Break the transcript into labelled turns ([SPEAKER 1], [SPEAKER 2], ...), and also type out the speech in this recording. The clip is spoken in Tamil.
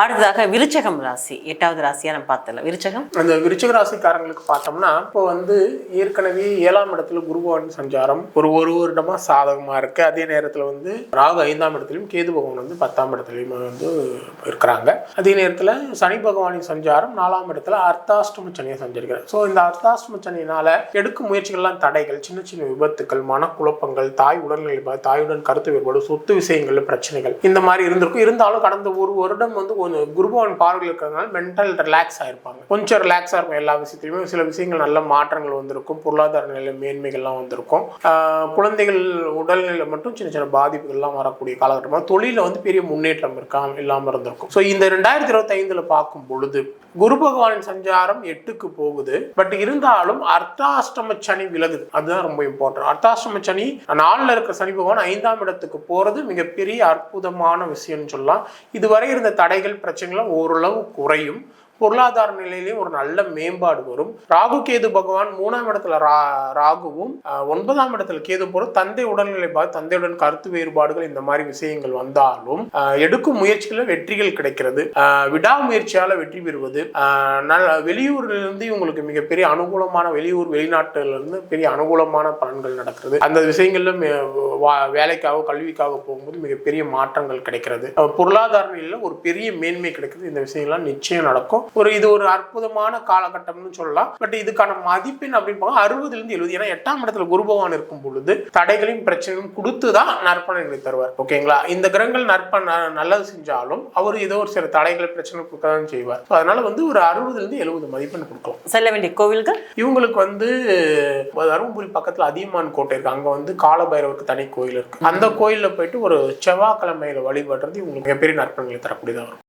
[SPEAKER 1] அடுத்ததாக விருச்சகம் ராசி எட்டாவது ராசியா நம்ம பார்த்தல விருச்சகம்?
[SPEAKER 2] அந்த விருச்சக ராசிக்காரங்களுக்கு பார்த்தோம்னா இப்போ வந்து ஏற்கனவே ஏழாம் இடத்துல குருபவன் சஞ்சாரம். ஒரு ஒரு வருடமா சாதகமா இருக்கு. அதே நேரத்துல வந்து ராகு ஐந்தாம் இடத்துலயும் கேது பகவான் வந்து பத்தாம் இடத்துலயும் வந்து இருக்கிறாங்க. அதே நேரத்துல சனி பகவானின் சஞ்சாரம் நாலாம் இடத்துல அர்த்தாஷ்டம சனியை சஞ்சரிக்கிறார். ஸோ இந்த அர்த்தாஷ்டம சனியினால எடுக்கும் முயற்சிகள்லாம் தடைகள் சின்ன சின்ன விபத்துக்கள் மனக்குழப்பங்கள் தாய் உடல்நிலை தாயுடன் கருத்து வேறுபாடு சொத்து விஷயங்கள் பிரச்சனைகள் இந்த மாதிரி இருந்திருக்கும். இருந்தாலும் கடந்த ஒரு வருடம் வந்து கொஞ்சம் குருபவன் பார்வையில் இருக்கிறதுனால மென்டல் ரிலாக்ஸ் ஆயிருப்பாங்க. கொஞ்சம் ரிலாக்ஸாக இருக்கும் எல்லா விஷயத்துலையுமே சில விஷயங்கள் நல்ல மாற்றங்கள் வந்திருக்கும். பொருளாதார நிலை மேன்மைகள்லாம் வந்திருக்கும். குழந்தைகள் உடல்நிலை மட்டும் சின்ன சின்ன பாதிப்புகள்லாம் வரக்கூடிய காலகட்டமாக தொழிலில் வந்து பெரிய முன்னேற்றம் இருக்காம இல்லாமல் இருந்திருக்கும். ஸோ இந்த ரெண்டாயிரத்தி இருபத்தைந்துல பார்க்கும் பொழுது குரு பகவானின் சஞ்சாரம் எட்டுக்கு போகுது. பட் இருந்தாலும் அர்த்தாஷ்டம சனி விலகுது. அதுதான் ரொம்ப இம்பார்ட்டன்ட் அர்த்தாஷ்டம சனி நாளில் இருக்கிற சனி பகவான் ஐந்தாம் இடத்துக்கு போறது மிகப்பெரிய அற்புதமான விஷயம்னு சொல்லலாம். இதுவரை இருந்த தடைகள் பிரச்சனைகளும் ஓரளவு குறையும். பொருளாதார நிலையிலையும் ஒரு நல்ல மேம்பாடு வரும். ராகு கேது பகவான் மூணாம் இடத்துல ரா ராகுவும் ஒன்பதாம் இடத்துல கேது போற தந்தை உடல்நிலை பார்த்து தந்தையுடன் கருத்து வேறுபாடுகள் இந்த மாதிரி விஷயங்கள் வந்தாலும் எடுக்கும் முயற்சிகளில் வெற்றிகள் கிடைக்கிறது. விடாமுயற்சியால வெற்றி பெறுவது. நல்ல வெளியூர்ல இருந்து இவங்களுக்கு மிகப்பெரிய அனுகூலமான வெளியூர் வெளிநாட்டுல இருந்து பெரிய அனுகூலமான பலன்கள் நடக்கிறது. அந்த விஷயங்கள்ல மே- வா- வேலைக்காக கல்விக்காக போகும்போது மிகப்பெரிய மாற்றங்கள் கிடைக்கிறது. பொருளாதார நிலையில ஒரு பெரிய மேன்மை கிடைக்கிறது. இந்த விஷயங்கள்லாம் நிச்சயம் நடக்கும். ஒரு இது ஒரு அற்புதமான காலகட்டம்னு சொல்லலாம். பட் இதுக்கான மதிப்பெண் அப்படின்னு பார்த்தா அறுபதுல இருந்து எழுபது. ஏன்னா எட்டாம் இடத்துல குரு பகவான் இருக்கும் பொழுது தடைகளையும் பிரச்சனையும் கொடுத்து தான் நற்பலன்களை தருவார். ஓகேங்களா? இந்த கிரகங்கள் நற்ப நல்லது செஞ்சாலும் அவர் ஏதோ ஒரு சில தடைகளை பிரச்சனை கொடுக்க தான் செய்வார். So, அதனால வந்து ஒரு அறுபதுல இருந்து எழுபது மதிப்பெண் கொடுக்கலாம்.
[SPEAKER 1] செல்ல வேண்டிய கோவில்கள்?
[SPEAKER 2] இவங்களுக்கு வந்து தருமபுரி பக்கத்துல அதியமான் கோட்டை இருக்கு. அங்க வந்து காலபைரவருக்கு தனி கோயில் இருக்கு. அந்த கோயில்ல போயிட்டு ஒரு செவ்வாய்க்கிழமையில வழிபடுறது இவங்களுக்கு மிகப்பெரிய நற்பலன்களை தரக்கூடியதாக இருக்கும்.